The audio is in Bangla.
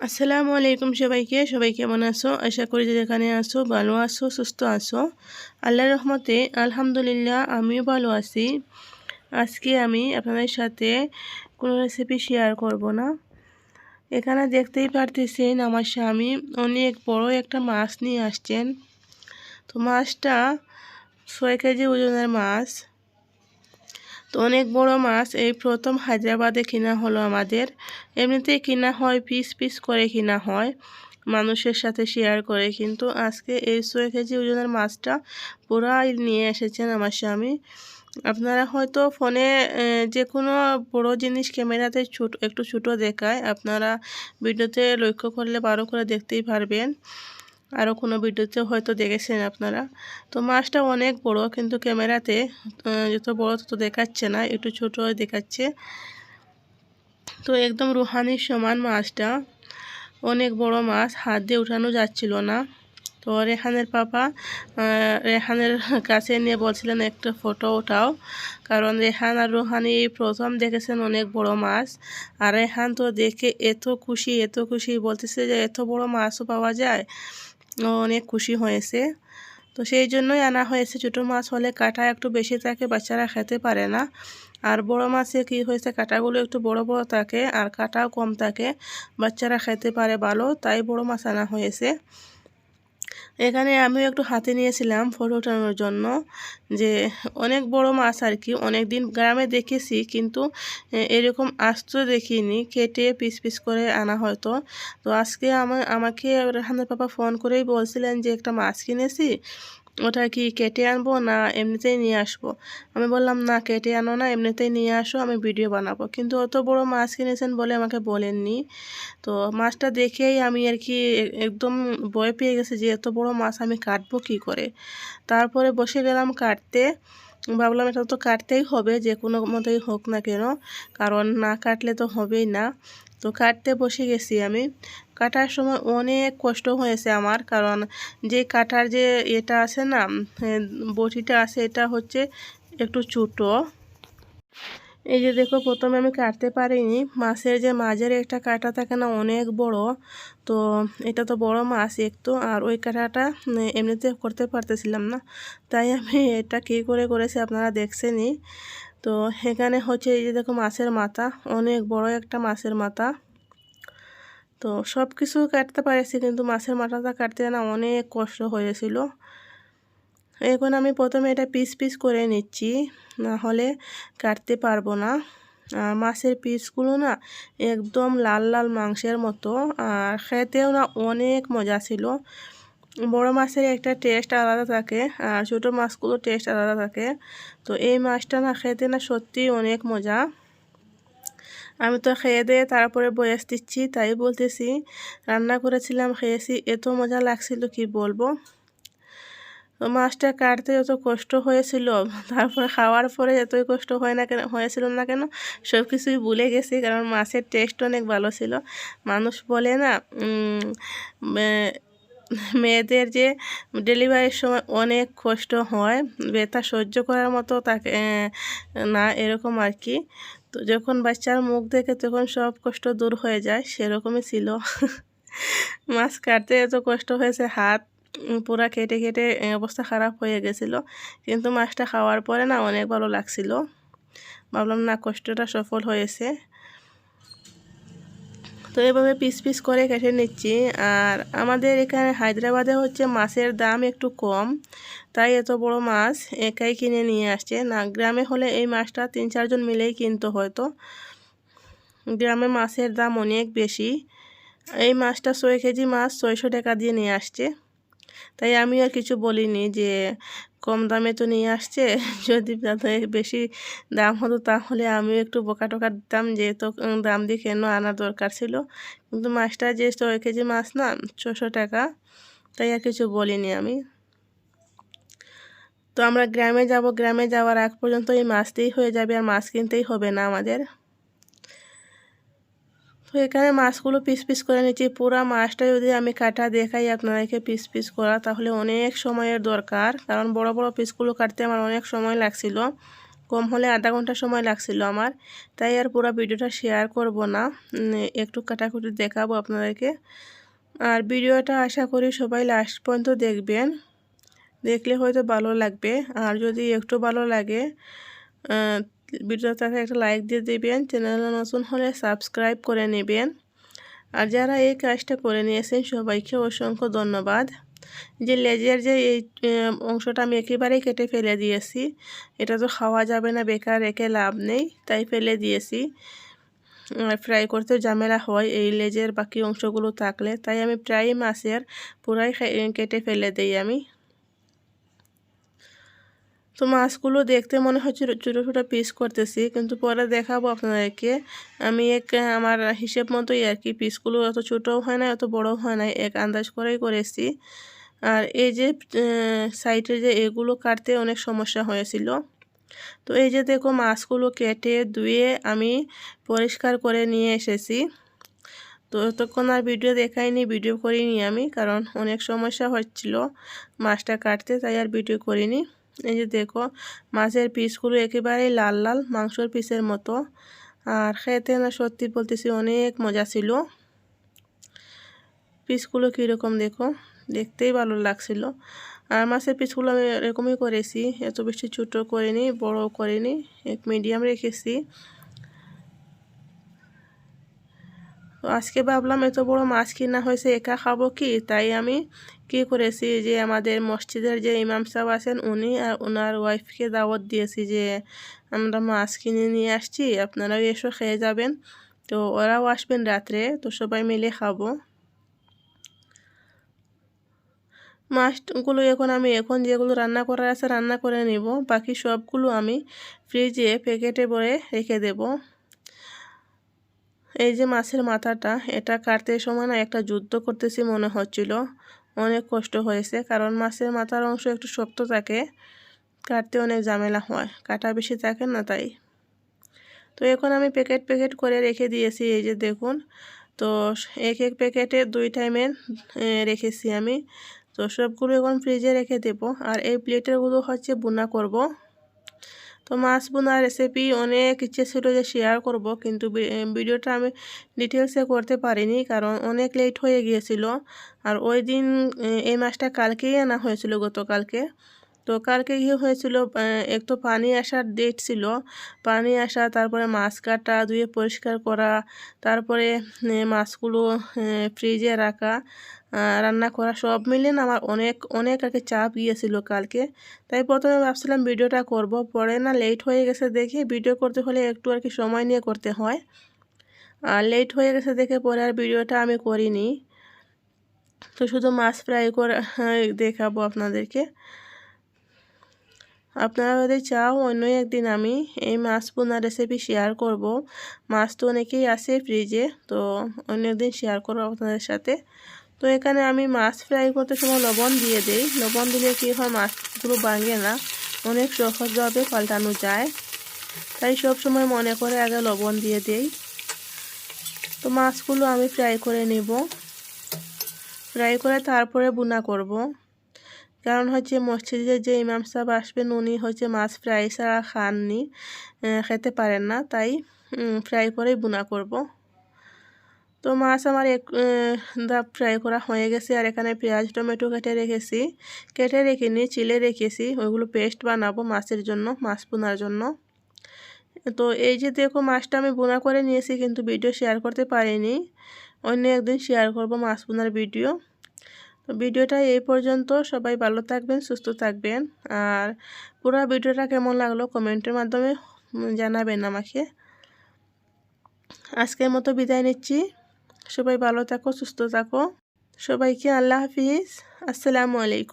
আসসালামু আলাইকুম সবাইকে। সবাই কেমন আছো? আশা করি যে যেখানে আছো, ভালো আছো, সুস্থ আছো। আল্লাহর রহমতে, আলহামদুলিল্লাহ, আমিও ভালো আছি। আজকে আমি আপনাদের সাথে কোনো রেসিপি শেয়ার করব না। এখানে দেখতেই পারতেছেন, আমার স্বামী অনেক বড় একটা মাছ নিয়ে আসছেন। তো মাছটা ছয় কেজি ওজনের মাছ। তো অনেক বড় মাছ এই প্রথম হায়দ্রাবাদে কিনা হলো আমাদের। এমনিতেই কিনা হয় পিস পিস করে কিনা হয়, মানুষের সাথে শেয়ার করে। কিন্তু আজকে এই ছয় কেজি ওজনের মাছটা পুরাই নিয়ে এসেছেন আমার স্বামী। আপনারা হয়তো ফোনে যে কোনো বড় জিনিস ক্যামেরাতে ছোট, একটু ছোটো দেখায়। আপনারা ভিডিওতে লক্ষ্য করলে বারো করে দেখতেই পারবেন। আরও কোনো ভিডিওতে হয়তো দেখেছেন আপনারা। তো মাছটা অনেক বড়, কিন্তু ক্যামেরাতে যত বড় তত দেখাচ্ছে না, একটু ছোট দেখাচ্ছে। তো একদম রুহানির সমান মাছটা। অনেক বড় মাছ, হাত দিয়ে উঠানো যাচ্ছিল না। তো রেহানের পাপা রেহানের কাছে নিয়ে বলছিলেন, একটা ফটো ওঠাও। কারণ রেহান আর রুহানি প্রথম দেখেছেন অনেক বড় মাছ। আর রেহান তো দেখে এত খুশি এত খুশি বলতেছে যে, এত বড় মাছও পাওয়া যায়? অনেক খুশি হয়েছে। তো সেই জন্যই আনা হয়েছে। ছোটো মাছ হলে কাটা একটু বেশি থাকে, বাচ্চারা খেতে পারে না। আর বড় মাছে কি হয়েছে, কাটাগুলো একটু বড় বড় থাকে আর কাটাও কম থাকে, বাচ্চারা খেতে পারে ভালো, তাই বড় মাছ আনা হয়েছে। এখানে আমিও একটু হাতে নিয়েছিলাম ফটো ওঠানোর জন্য যে অনেক বড় মাছ আর কি অনেক দিন গ্রামে দেখেছি কিন্তু এরকম আস্ত দেখিনি, কেটে পিস পিস করে আনা হয়তো তো আজকে আমার আমাকে রেহানের পাপা ফোন করেই বলছিলেন যে একটা মাছ কিনেছি ওটা কি কেটে আনব না এমনিতেই নিয়ে আসব? আমি বললাম, না, কেটে আনো না, এমনিতেই নিয়ে আসো, আমি ভিডিও বানাবো। কিন্তু অত বড় মাছ কিনেছেন বলে আমাকে বলেননি। তো মাছটা দেখেই আমি আর কি একদম ভয় পেয়ে গেছে যে এত বড় মাছ আমি কাটবো কি করে? তারপরে বসে গেলাম কাটতে। ভাবলাম, এটা তো কাটতেই হবে, যে কোনো মতেই হোক না কেন, কারণ না কাটলে তো হবেই না। তো কাটতে বসে গেছি আমি। কাটার সময় অনেক কষ্ট হয়েছে আমার, কারণ যে কাটার যে এটা আছে না বটিটা আছে, এটা হচ্ছে একটু ছোটো। এই যে দেখো, প্রথমে আমি কাটতে পারিনি। মাছের যে মাঝের একটা কাটা থাকে না, অনেক বড়। তো এটা তো বড় মাছ একটু, আর ওই কাটাটা এমনিতে করতে পারতেছিলাম না। তাই আমি এটা কী করে করেছি আপনারা দেখছেনই। তো এখানে হচ্ছে এই যে দেখো, মাছের মাথা, অনেক বড় একটা মাছের মাথা। তো সব কিছু কাটতে পারেছি, কিন্তু মাছের মাথাটা কাটতে না অনেক কষ্ট হয়েছিল। এখন আমি প্রথমে এটা পিস পিস করে নিচ্ছি, না হলে কাটতে পারব না। মাছের পিসগুলো না একদম লাল লাল মাংসের মতো, আর খেতেও না অনেক মজা ছিল। বড় মাছের একটা টেস্ট আলাদা থাকে, আর ছোটো মাছগুলো টেস্ট আলাদা থাকে। তো এই মাছটা না খেতে না সত্যি অনেক মজা। আমি তো খেয়ে দিয়ে তারপরে বয়স দিচ্ছি তাই বলতেছি, রান্না করেছিলাম, খেয়েছি, এত মজা লাগছিল, কি বলব? মাছটা কাটতে যত কষ্ট হয়েছিল, তারপরে খাওয়ার পরে এতই কষ্ট হয় না কেন, হয়েছিল না কেন সব কিছুই ভুলে গেছি, কারণ মাছের টেস্ট অনেক ভালো ছিল। মানুষ বলে না মেয়েদের যে ডেলিভারির সময় অনেক কষ্ট হয়, ব্যথা সহ্য করার মতো তাকে না, এরকম আর কি। তো যখন বাচ্চার মুখ দেখে তখন সব কষ্ট দূর হয়ে যায়, সেরকমই ছিল। মাছ কাটতে এত কষ্ট হয়েছে, হাত পুরা কেটে কেটে অবস্থা খারাপ হয়ে গেছিল। কিন্তু মাছটা খাওয়ার পরে না অনেক ভালো লাগছিল। ভাবলাম না কষ্টটা সফল হয়েছে। তো এভাবে পিস পিস করে কেটে নিচ্ছি। আর আমাদের এখানে হায়দ্রাবাদে হচ্ছে মাছের দাম একটু কম, তাই এত বড় মাছ একাই কিনে নিয়ে আসছে। না, গ্রামে হলে এই মাছটা তিন চারজন মিলেই কিনতো হয়তো। গ্রামে মাছের দাম অনেক বেশি। এই মাছটা ছয় কেজি মাছ ছয়শো টাকা দিয়ে নিয়ে আসছে। তাই আমি আর কিছু বলিনি যে কম দামে তো নিয়ে আসছে। যদি বেশি দাম হতো তাহলে আমিও একটু বোকা টোকা দিতাম যে তো দাম দিয়ে কেন আনা দরকার ছিল। কিন্তু মাছটা যে ছয় কেজি মাছ না ছশো টাকা, তাই আর কিছু বলিনি আমি। তো আমরা গ্রামে যাব, গ্রামে যাওয়ার আগ পর্যন্ত এই মাছতেই হয়ে যাবে আর মাছ কিনতেই হবে না আমাদের। তো এখানে মাছগুলো পিস পিস করে নিচ্ছি। পুরো মাছটা যদি আমি কাটা দেখাই আপনাদেরকে পিস পিস করা, তাহলে অনেক সময়ের দরকার। কারণ বড় বড় পিসগুলো কাটতে আমার অনেক সময় লাগছিল। কম হলে আধা ঘণ্টা সময় লাগছিল আমার। তাই আর পুরো ভিডিওটা শেয়ার করব না। একটু কাটাকুটি দেখাবো আপনাদেরকে। আর ভিডিওটা আশা করি সবাই লাস্ট পর্যন্ত দেখবেন। দেখলে হয়তো ভালো লাগবে। আর যদি একটু ভালো লাগে ভিডিওটাকে একটা লাইক দিয়ে দেবেন চ্যানেল নতুন হলে সাবস্ক্রাইব করে নেবেন। আর যারা এই কাজটা করে নিয়েছেন, সবাইকে অসংখ্য ধন্যবাদ। যে লেজের যে এই অংশটা আমি একেবারেই কেটে ফেলে দিয়েছি, এটা তো খাওয়া যাবে না, বেকার রেখে লাভ নেই, তাই ফেলে দিয়েছি। ফ্রাই করতে ঝামেলা হয়, এই লেজের বাকি অংশগুলো থাকলে, তাই আমি প্রায় মাছের পুরাই কেটে ফেলে দিই আমি। তো মাছগুলো দেখতে মনে হচ্ছে ছোটো ছোটো পিস করতেছি, কিন্তু পরে দেখাবো আপনাদেরকে। আমি এক, আমার হিসেব মতোই আর কি পিসগুলো অত ছোটোও হয় না অত বড়ও হয় না, এক আন্দাজ করেই করেছি। আর এই যে সাইডে যে এগুলো কাটতে অনেক সমস্যা হয়েছিল। তো এই যে দেখো, মাছগুলো কেটে ধুয়ে আমি পরিষ্কার করে নিয়ে এসেছি। তো তখন আর ভিডিও দেখাইনি ভিডিও করিনি আমি, কারণ অনেক সমস্যা হচ্ছিল মাছটা কাটতে, তাই আর ভিডিও করিনি। এই যে দেখো, মাছের পিসগুলো একেবারেই লাল লাল, মাংসর পিসের মতো। আর খেতে না সত্যি বলতেছি অনেক মজা ছিল। পিসগুলো কীরকম দেখো, দেখতেই ভালো লাগছিল। আর মাছের পিসগুলো আমি এরকমই করেছি, এত বেশি ছোটো করিনি বড় করিনি, এক মিডিয়াম রেখেছি। তো আজকে ভাবলাম এত বড় মাছ কিনা হয়েছে, একা খাব কি? তাই আমি কি করেছি যে আমাদের মসজিদের যে ইমাম সাহেব আছেন, উনি আর ওনার ওয়াইফকে দাওয়াত দিয়েছি যে আমরা মাছ কিনে নিয়ে আসছি, আপনারাও এসো খেয়ে যাবেন। তো ওরাও আসবেন রাত্রে, তো সবাই মিলে খাব। মাছগুলো এখন আমি, এখন যেগুলো রান্না করার আছে রান্না করে নিব, বাকি সবগুলো আমি ফ্রিজে প্যাকেটে ভরে রেখে দেব। এই যে মাছের মাথাটা, এটা কাটতে সময় না একটা যুদ্ধ করতেছি মনে হচ্ছিল। অনেক কষ্ট হয়েছে, কারণ মাছের মাথার অংশ একটু শক্ত থাকে, কাটতে অনেক ঝামেলা হয়, কাটা বেশি থাকে না তাই। তো এখন আমি প্যাকেট প্যাকেট করে রেখে দিয়েছি, এই যে দেখুন। তো এক এক প্যাকেটে দুই টাইমের রেখেছি আমি। তো সবগুলো এখন ফ্রিজে রেখে দেব, আর এই প্লেটেরগুলো হচ্ছে বুনা করব। তো মাছ বোনার রেসিপি অনেক ইচ্ছে ছিল যে শেয়ার করব, কিন্তু ভিডিওটা আমি ডিটেলসে করতে পারিনি, কারণ অনেক লেট হয়ে গিয়েছিল। আর ওই দিন এই মাছটা কালকেই আনা হয়েছিল গতকালকে। তো কালকে কী হয়েছিল? একটু পানি আসার ডেট ছিল। পানি আসা, তারপরে মাছ কাটা, ধুয়ে পরিষ্কার করা, তারপরে মাছগুলো ফ্রিজে রাখা রান্না করা, সব মিলে না আমার অনেক অনেক আর কি চাপ গিয়েছিল কালকে। তাই প্রথমে ভাবছিলাম ভিডিওটা করব, পরে না লেট হয়ে গেছে দেখে ভিডিও করতে হলে একটু আর কি সময় নিয়ে করতে হয়। আর লেট হয়ে গেছে দেখে পরে আর ভিডিওটা আমি করিনি। তো শুধু মাছ ফ্রাই করে দেখাবো আপনাদেরকে। আপনারা যদি চাও অন্য একদিন আমি এই মাছ বোনার রেসিপি শেয়ার করব। মাছ তো অনেকেই আছে ফ্রিজে তো অন্য একদিন শেয়ার করব আপনাদের সাথে। তো এখানে আমি মাছ ফ্রাই করতে সময় লবণ দিয়ে দিই। লবণ দিলে কী হয়, মাছগুলো ভাঙে না, অনেক সহজভাবে পাল্টানো যায়। তাই সব সময় মনে করে আগে লবণ দিয়ে দেই। তো মাছগুলো আমি ফ্রাই করে নেব। ফ্রাই করে তারপরে বুনা করব। কারণ হচ্ছে মসজিদে যে ইমাম সাহেব আসবেন, উনি হচ্ছে মাছ ফ্রাই ছাড়া খাননি খেতে পারেন না। তাই ফ্রাই করেই বুনা করব। তো মাছ আমার এক ধাপ ফ্রাই করা হয়ে গেছে, আর এখানে পেঁয়াজ, টমেটো কেটে রেখেছি। কেটে রেখে নিয়ে চিলে রেখেছি। ওইগুলো পেস্ট বানাবো মাছের জন্য, মাছ বোনার জন্য। তো এই যে দেখো, মাছটা আমি বোনা করে নিয়েছি, কিন্তু ভিডিও শেয়ার করতে পারিনি। অন্য একদিন শেয়ার করব মাছ বোনার ভিডিও তো ভিডিওটা এই পর্যন্ত। সবাই ভালো থাকবেন, সুস্থ থাকবেন। আর পুরো ভিডিওটা কেমন লাগল কমেন্টের মাধ্যমে জানাবেন আমাকে। আজকের মতো বিদায় নিচ্ছি। সবাই ভালো থাকো, সুস্থ থাকো। সবাইকে আল্লাহ হাফিজ। আসসালামু আলাইকুম।